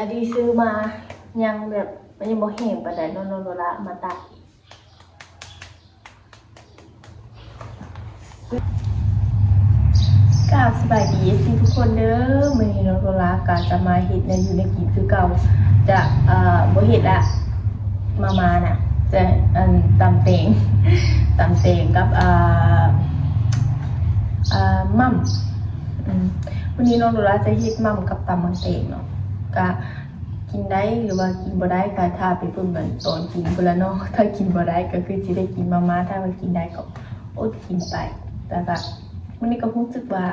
อันนี้ซื้อมายังแบบมันยังบ่แห้งปานใดเนอนนโนละมาตัดกราบสบายดีสิทุกคนเด้อมื้อนี้นโนละก็จะมาเฮ็ดในอยู่ในกินคือเก่าจะเอ่อบ่เฮ็ดละมามาน่ะจะอันตำเตงตำเตงกับอ่าอ่ามั่มวันนี้น้องโดราจะเฮ็ดมั่มกับตำมันเตงเนาะ ก็กินได้หรือว่ากินบ่ได้ก็ถ้าไปเพิ่มกันตอนกินพุ่นละเนาะถ้ากินบ่ได้ก็คือสิได้กินมาม่าถ้าว่ากินได้ก็อดกินไป แต่ก็วันนี้ก็รู้สึกว่า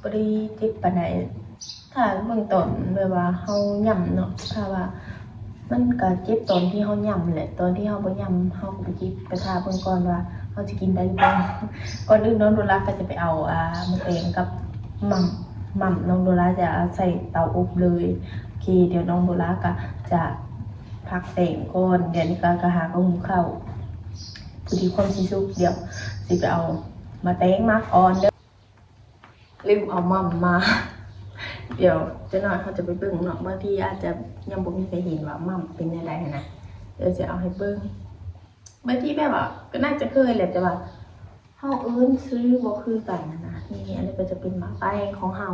บ่ได้เจ็บปานใดถ้าเบื้องต้นแบบว่าเฮาย่ำเนาะถ้าว่ามันก็เจ็บตอนที่เฮาย่ำแหละตอนที่เฮาบ่ย่ำเฮาก็ไปจิบกระทาเบิ่งก่อนว่าเฮาสิกินได้หรือบ่าก่อนอื่นน้องโดราก็จะไปเอาอ่ามะเขือกับม่ำ หม่ำน้องโดราจะใส่เตาอบเลยโอเคเดี๋ยวน้องโดราก็จะพักแต่งก่อนเดี๋ยวนี้ก็กระหาก็หุงข้าวพอดีความสิสุกเดี๋ยวสิไปเอามาแตงมาก่อนเด้อลืมเอาหม่ำมา เดี๋ยวจะหน่อยเขาจะไปเบิ่งเนาะบางทีอาจจะยังบ่มีใครเห็นว่าหม่ำเป็นยังไงนะเดี๋ยวจะเอาให้เบิ่งบางทีแบบว่าก็น่าจะเคยแหละแต่ว่าาเอิ้นซื้อบ่คือกันนะนะนี่อันนี้ก็จะเป็นหมาแป้งของเฮา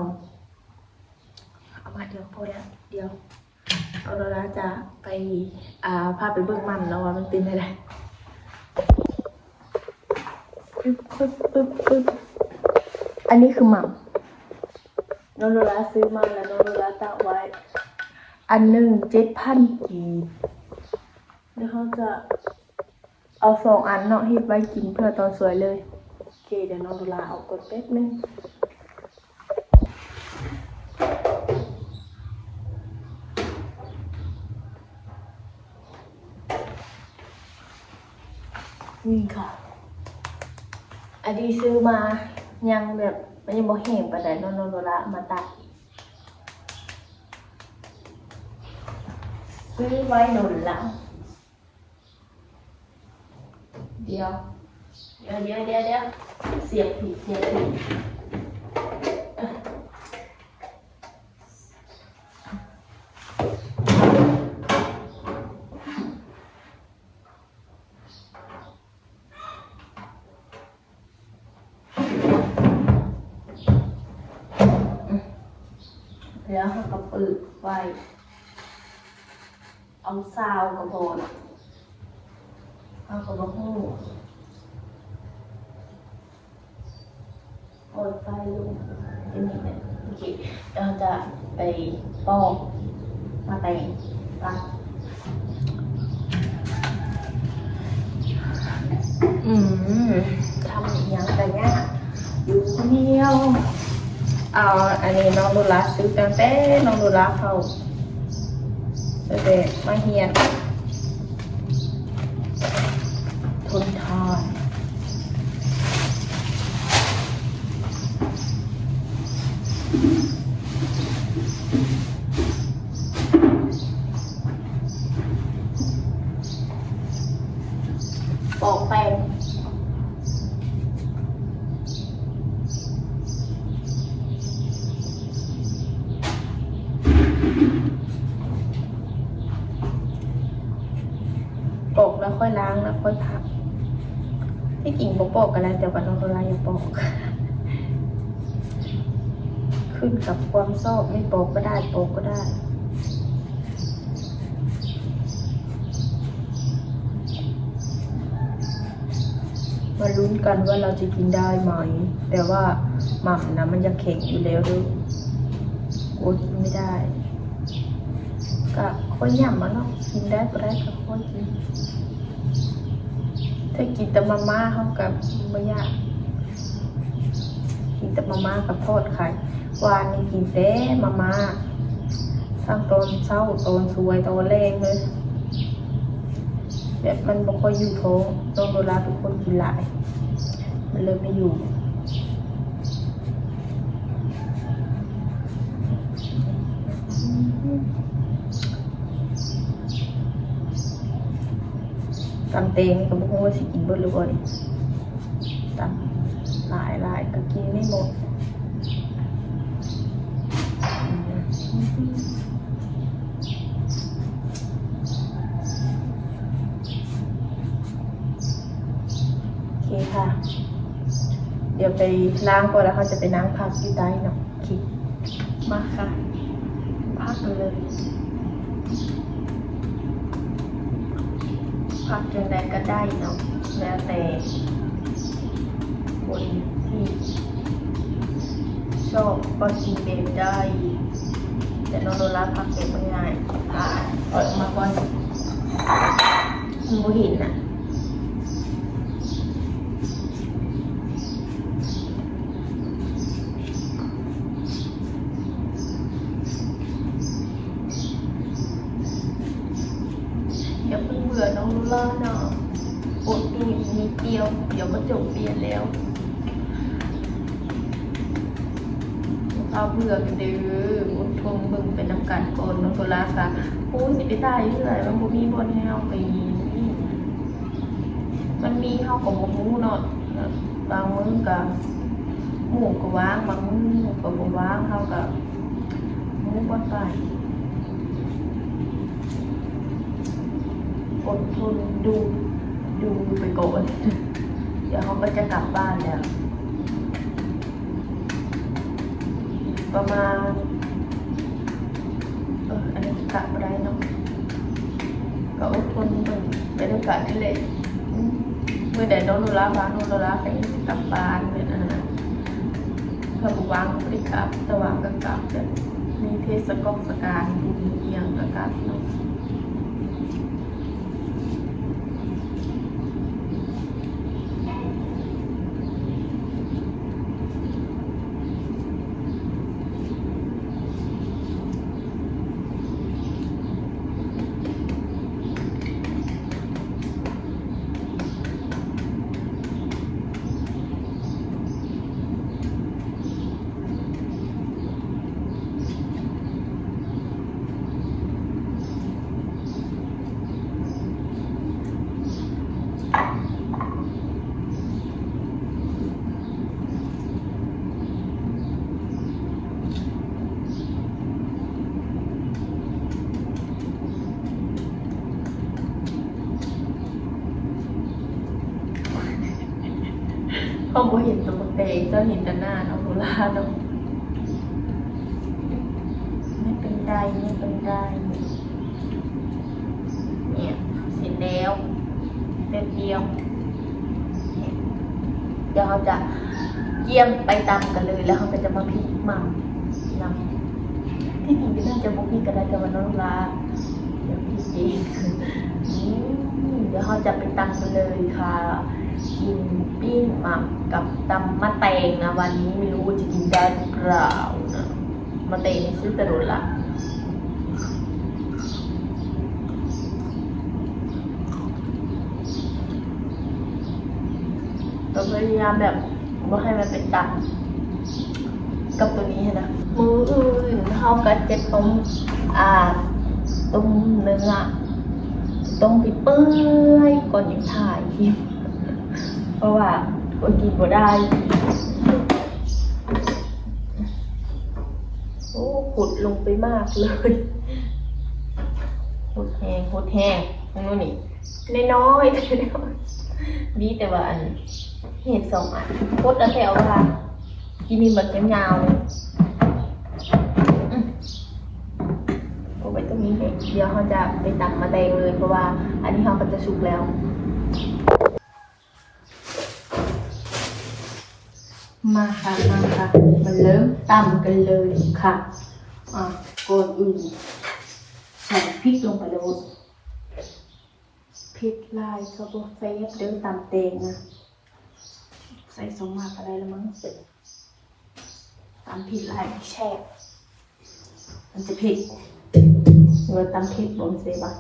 เอามาเดี๋ยวพอแล้วเดี๋ยวเอาเราจะไปอ่าพาไปเบิ่งมันแล้วว่ามันเป็นอะไรปึ๊บปึ๊บปึ๊บปึ๊บอันนี้คือหม่ำน้องโดราซื้อมาแล้วน้องโดราตั้งไว้ อันหนึ่งเจ็ดพันกีบเดี๋ยวเขาจะเอาสองอันเนาะที่ไว้กินเพื่อตอนสวยเลย คเดี๋ยวน้องดูลาเอากดแป๊บนึงนี่ค่ะ อันนี้ซื้อมายังแบบมันยังบ่แห้งปานใดน้องน้องดูลามาตัดซื้อไว้หนุนหลังเดี๋ยวเดี๋ยวเดี๋ยวเดี๋ยวเดี๋ยว เสียบผิดเสียบผิดแล้วก็เปิดไฟเอาซาวกระโบนเอากระบอกหูเปิดไฟลงจะมีเนี่ยโอเคเรา จะไปปอกมาแต่งตัดอืมทำอีกอย่างแต่เนี้ยอยู่คนเดียว เอาอันนี้น้องดูลาซื้อตั้งแต่น้องดูลาเขาเด็กมาเฮียนทนทานปอกแป้ง ปอกแล้วค่อยล้างแล้วค่อยพักที่จริงปอกกันแล้วแต่ว่าน้องโดราอย่าปอกขึ้นกับความชอบไม่ปอกก็ได้ปอกก็ได้มาลุ้นกันว่าเราจะกินได้ไหม แต่ว่าหม่ำนะมันจะแข็งอยู่แล้วด้วยโอ้กินไม่ได้ก็ค่อยย่ำมาเนาะกินได้ก็ได้ก็ค่อยกิน ถ้ากินแต่มาม่าเขากับไม่ยากกินแต่มาม่ากับทอดไข่วานนี่กินแต่มาม่าตั้งตอนเช้าตอนสวยตอนแรงเลยแบบมันบ่ค่อยอยู่ท้องต้องโดราทุกคนกินหลาย มันเลยไม่อยู่ ตำเตงกับบุ้งว่าสิกินเบิดรุ่นี่ตำหลายหลายก็กินไม่หมดโอเคค่ะ เดี๋ยวไปล้างก่อนแล้วเขาจะไปนั่งพักที่ใต้หนองคิดมาค่ะ พักกันเลย พักจังใดก็ได้เนาะแล้วแต่คนที่ชอบก็กินเบบได้ แต่น้องโดราพักเบบไม่ง่ายพาออกมาก่อนมูหินอะ อย่าเพิ่งเบื่อน้องลูล่าเนาะอดดูอีกนิดเดียว เดี๋ยวก็จบเรียนแล้ว เอาเบื่อกันเด้ออดทนเบิ่งเป็นน้ำกันก่อนน้องลูล่าค่ะโอ้ยสิไปตายเรื่อยมันบ่มีบนให้เอาไปีมันมีเฮาก็บ่รู้เนาะบางมื้อก็หมู่ก็ว่างบางมื้อหมู่ก็บ่ว่างเฮาก็บ่บ่ไปอดทนดูดูไปก่อนเดี๋ยวเขาก็จะกลับบ้านแล้ว ประมาณ เอออันนี้กะไม่ได้เนาะก็อดทนมันเป็นโอกาสที่เลยเมื่อใดน้องโนราบ้านน้องโนราไปกลับบ้านเป็นอันนั้นถ้าบุวางก็ไม่ได้กลับตะวางก็กลับจะมีเทศกาลสการบุญเอียงก็กลับเนาะ เขาบ่เห็นตัวเตเจ้าเห็นแต่หน้าน้องโนราเนาะไม่เป็นไรไม่เป็นไรเนี่ยเสร็จแล้วเด็ดเดียวเนี่ยเดี๋ยวเราจะเยี่ยมไปตามกันเลยแล้วเขาก็จะมาพลิกมันนำที่จริงก็น่าจะบุกพลิกกันได้แต่วันน้องโนราเดี๋ยวพี่เองอืม เดี๋ยวเขาจะไปตามกันเลยค่ะกินปิ้งหมักกับตำมะแตงนะวันนี้ไม่รู้จะกินได้หรือเปล่านะมะแตงซื้อกระโดดละก็พยายามแบบว่าให้มันเป็นตับกับตัวนี้นะมืออื่นเท่ากับจะต้มอ่าต้มเนื้อ ต้มไปเปื่อยก่อนยังถ่ายคลิปเพราะว่าอดกินบ่ได้โอ้ขุดลงไปมากเลยขุดแห้งขุดแห้งนู่นนี่น้อยแต่น้อยดีแต่ว่าอันเห็ดสองอันโคตรแล้วแถวว่ากินมีแบบยาวๆ ไว้ตรงนี้เลยเดี๋ยวเขาจะไปตักมาแดงเลย เพราะว่าอันนี้เขาก็จะสุกแล้ว มาค่ะมาค่ะมาเริ่มตำกันเลยค่ะอะก่อนอื่นใส่พริกลงไปเลยพริกลายกระบอกเฟสเดินตำเตงนะใส่สองหมากอะไรแล้วมั้งตำพริกลายแช่มันจะผ็ดเงินตำพริก บนเซบะ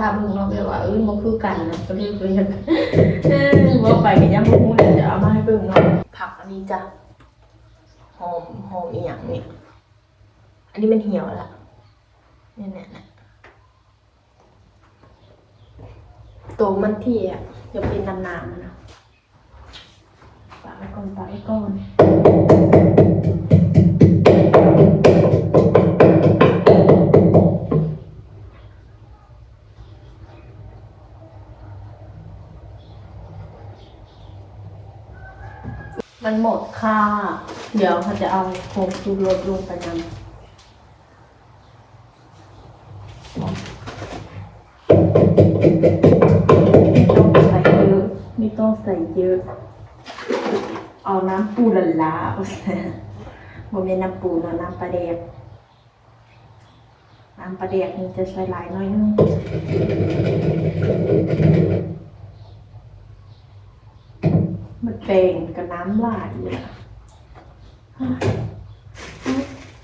ทะเพิ่งเนาะแบบว่าเอ้ยมันคือกันนะก็เรียกเลยยังเออว่าไปกันยังบ่ฮู้เดี๋ยวจะเอามาให้เบิ่งเนาะผักอันนี้จ้ะหอมหอมอีหยังนี่อันนี้มันเหี่ยวละเนี่ยเนี่ยเนี่ยตัวมันที่อะจะเป็นนานๆนะปาไว้ก่อนปาไว้ก่อน มันหมดค่ะเดี๋ยวเขาจะเอาโคงชูรสลงไปนำไม่ต้องใส่เยอะไม่ต้องใส่เยอะ เอาน้ำปูละลาเอาซะโมเมนน้ำปูเนาะน้ำปลาแดกน้ำปลาแดกนี่จะใส่หลายน้อยนึง มันเป่งกับน้ำลายเลยอะ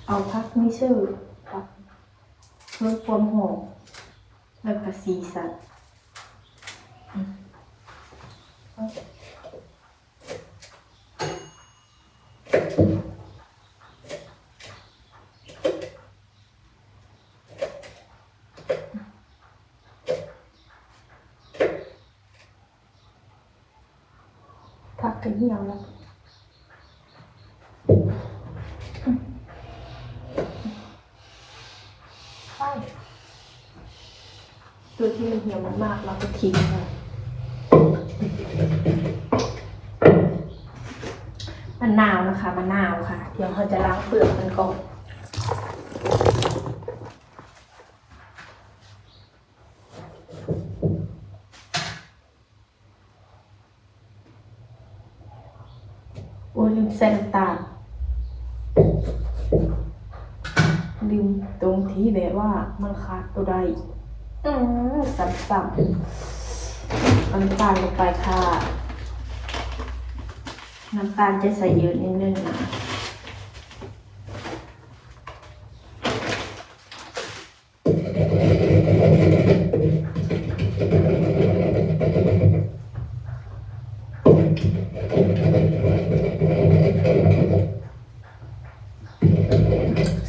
เอาพักไม่ชื่อพักเพื่อความหงแล้วก็สีสันอืม เอาผักกระเหี่ยวแล้วใช่ตัวที่มันเหี่ยวมากๆเราก็ทิ้งเลยมะนาวนะคะมะนาวค่ะ เดี๋ยวเราจะล้างเปลือกมันก่อน โอ้ยลืมใส่น้ำตาลลืมตรงที่แบบว่า มันขาดตัวใดอืมสับๆน้ำตาลลงไปค่ะ น้ำตาลจะใส่เยอะนิดนึงนะ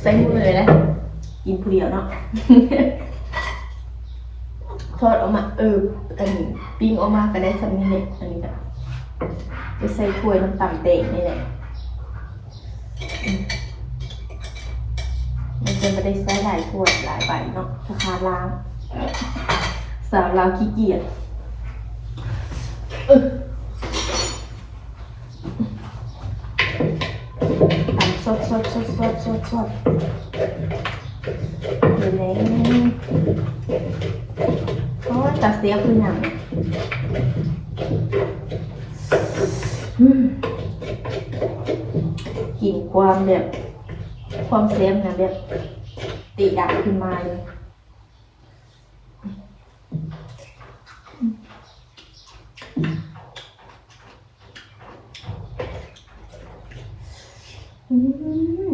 ใส่มือเลยนะกินผู้เดียวเนาะ ทอดออกมา เออ อันนี้ปิ้งออกมาก็ได้สำนี้เลยอันนี้ก็จะใส่ถ้วยน้ำตาลเตงนี่แหละมันจะไม่ได้ใส่หลายถ้วยหลายใบเนาะราคาล้างสาวลาวขี้เกียจเออตำสดสดสดสดสดสด เดี๋ยวนี้โอ้ยตัดเสียคือหนังกลิ่นความแบบ ความเซฟนะแบบ ติดดักขึ้นมาเลย อืม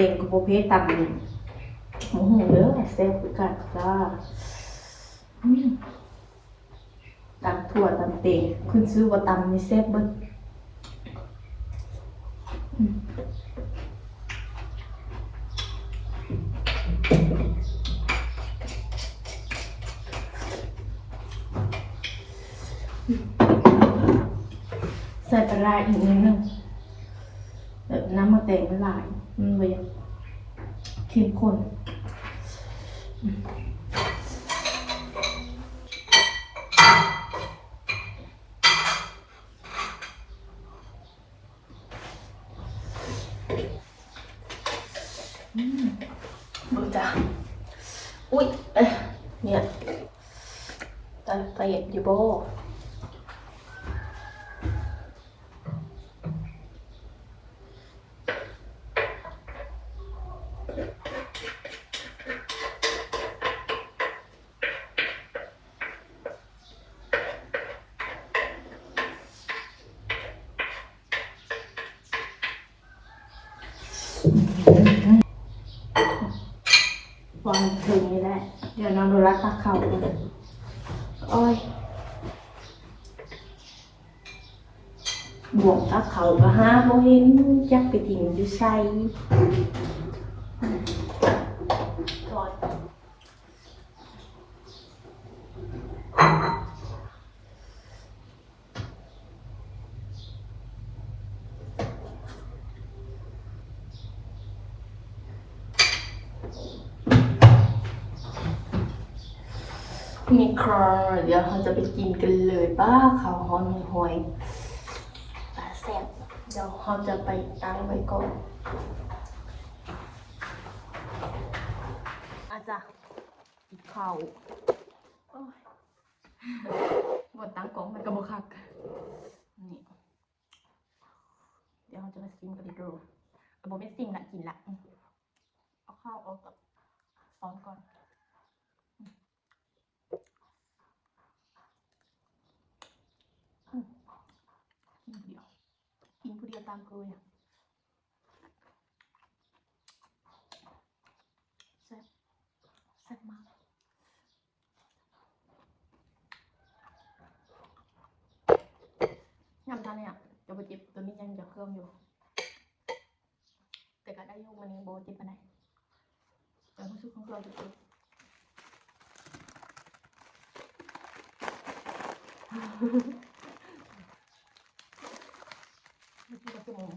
เต็งกับโบเพตำหมูหูเด้อแซ่บคือกันจ้าอืมตำถั่วตำเต็งขึ้นซื้อว่าตำนี่แซ่บเบิ้อืมใส่ปลาร้าอีกนิดนึงแบบน้ำมะแตงมันหลาย มันเลยเข้มข้นอืมอืมดูจ้ะอุ้ยเอ๊ะเนี่ยตาเตะอยู่โบ อ อนถึงนี่แหละ เดี๋ยวน้อง ดูรักตักเข่าก่อนโอ้ย บวกตักเข่าก็ห้าโมเห็นจักไปทิ้งอยู่ใส่ถอด มีครอเดี๋ยวเราจะไปกินกันเลยป้าข้าวหอมหอยปลาแซ่บเดี๋ยวเราจะไปตั้งไว้ก่อนอาจารย์ข้าวโอ้ยบนตั้งกล่องมันกระบอกคักนี่เดี๋ยวเราจะมาซิมกันดูเอาบไม่ซิมละกินละเอาข้าวออกกับซอสก่อนผู้เดียว กินผู้เดียวตามเคยอะแซ่บแซ่บมากยำจานเนี่ยจะไปจ็บตัวนี้ยังจะเครื่องอยู่ แต่ก็ได้ยุ่มันยังโบจ็บไปไหนแต่รู้สึกของเราจะเจ็บไม่ใช่กระจม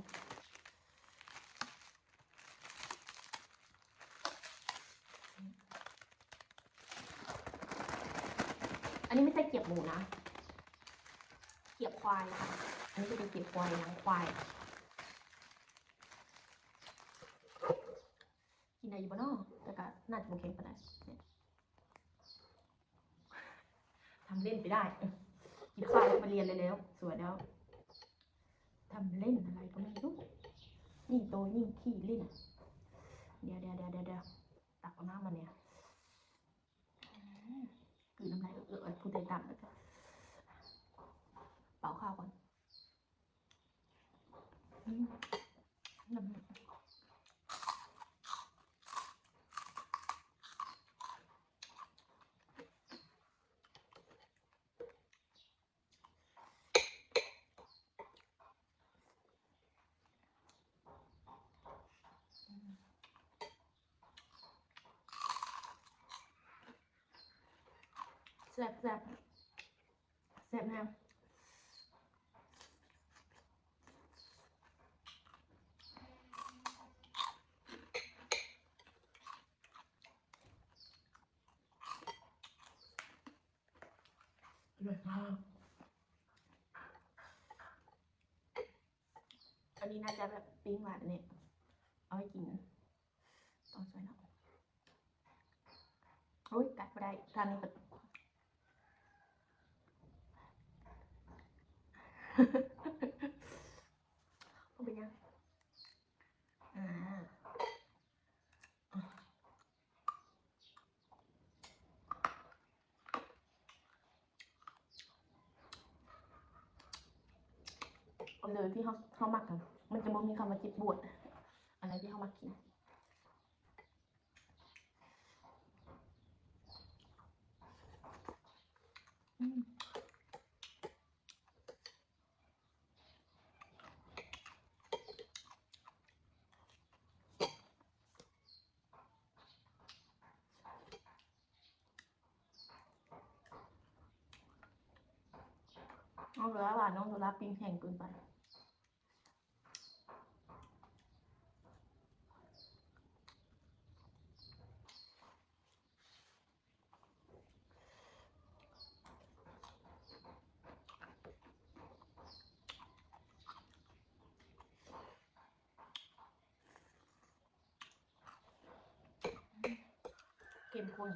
อันนี้ไม่ใช่เกียบหมูนะ เกียบควายค่ะ อันนี้จะเป็นเกียบควายหนังควาย กินอะได้อยู่บ้านอกแต่ก็น่าจะโอเคปะนะเนี่ยทำเล่นไปได้ กินข้าวแล้วมาเรียนเลยแล้ว สวยแล้ว ทำเล่นอะไรก็ไม่รู้ยิ่งโตยิ่งขี้เล่น เดี๋ยวเดี๋ยวเดี๋ยวเดี๋ยวตักเอาน้ำมาเนี่ยอืมกลืนน้ำลายเออเออพูดได้ตามแล้วก็เป่าข้าวก่อนอำแซ่บแซ่บแซ่บแน่อร่อยมากอันนี้น่าจะแบบปิ้งหวานเนี่ยเอาไว้กินตอนสวยเนาะโอ้ยกัดไม่ได้ทานนี้ก็ เอาไปยังอ่าเอาเลยที่เขาเขาหมักกันมันจะบ่มีคำว่าจิบบวด อะไรที่เขามักกินอืม น้องโดราหวาปิ้งแห้งเกินไปเข้มข้น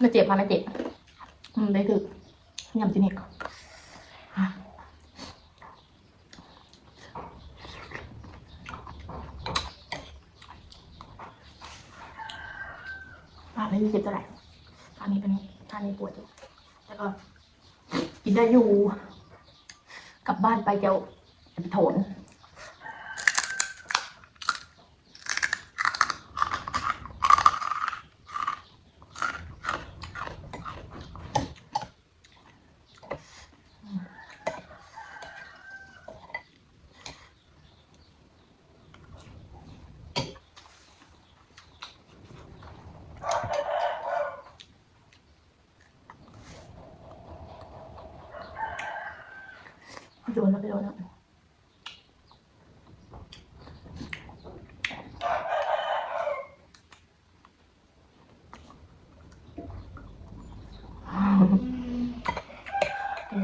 ไม่เจ็บมาไม่เจ็บอืมได้คือยำจีนิกปากไม่มีเจ็บเท่าไหร่ปากนี้เป็นปากนี้ปวดอยู่แต่ก็กินได้อยู่ กลับบ้านไปเจ้าะไปถน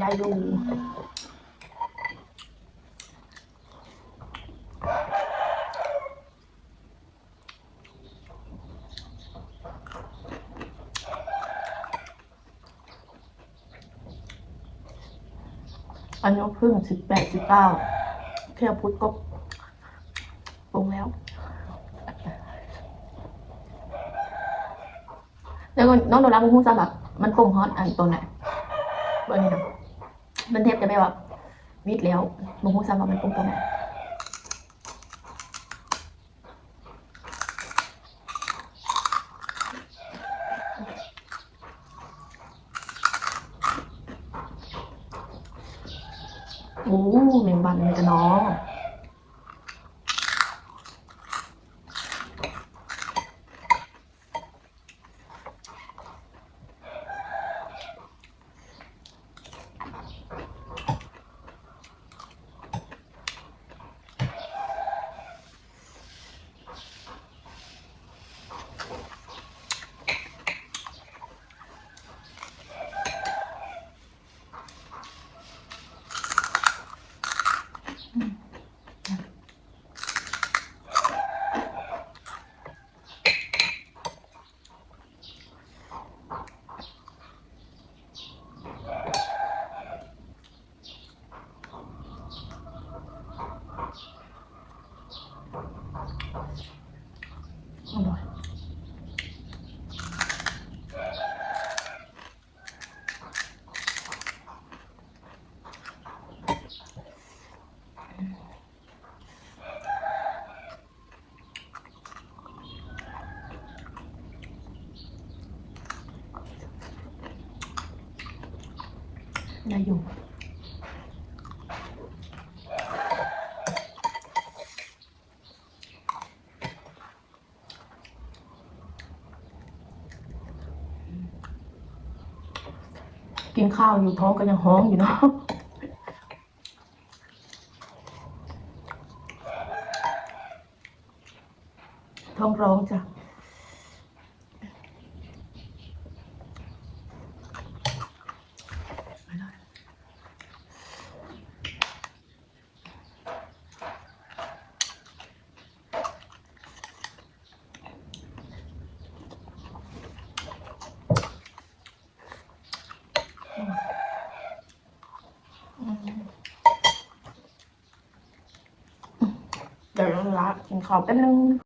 กินได้อยู่อายุเพิ่งสิบแปดสิบเก้าแค่พุทธก็ปรุงแล้ว แล้วน้องโดราบุ้งซาแบบมันปรุงฮอตอันตัวไหนเบอร์นี้นะ มันเทปจะไม่แบบวิดแล้วมึงพูดซ้ำว่ามันปรุงตัวไหนโอ้เมงบันเลยกันน้องอร่อย ได้อยู่กินข้าวอยู่ท้องก็ยังห้องอยู่เนาะท้องร้องจ้ะไปเลยเดี๋ยวเราละ กินขอแป๊บนึง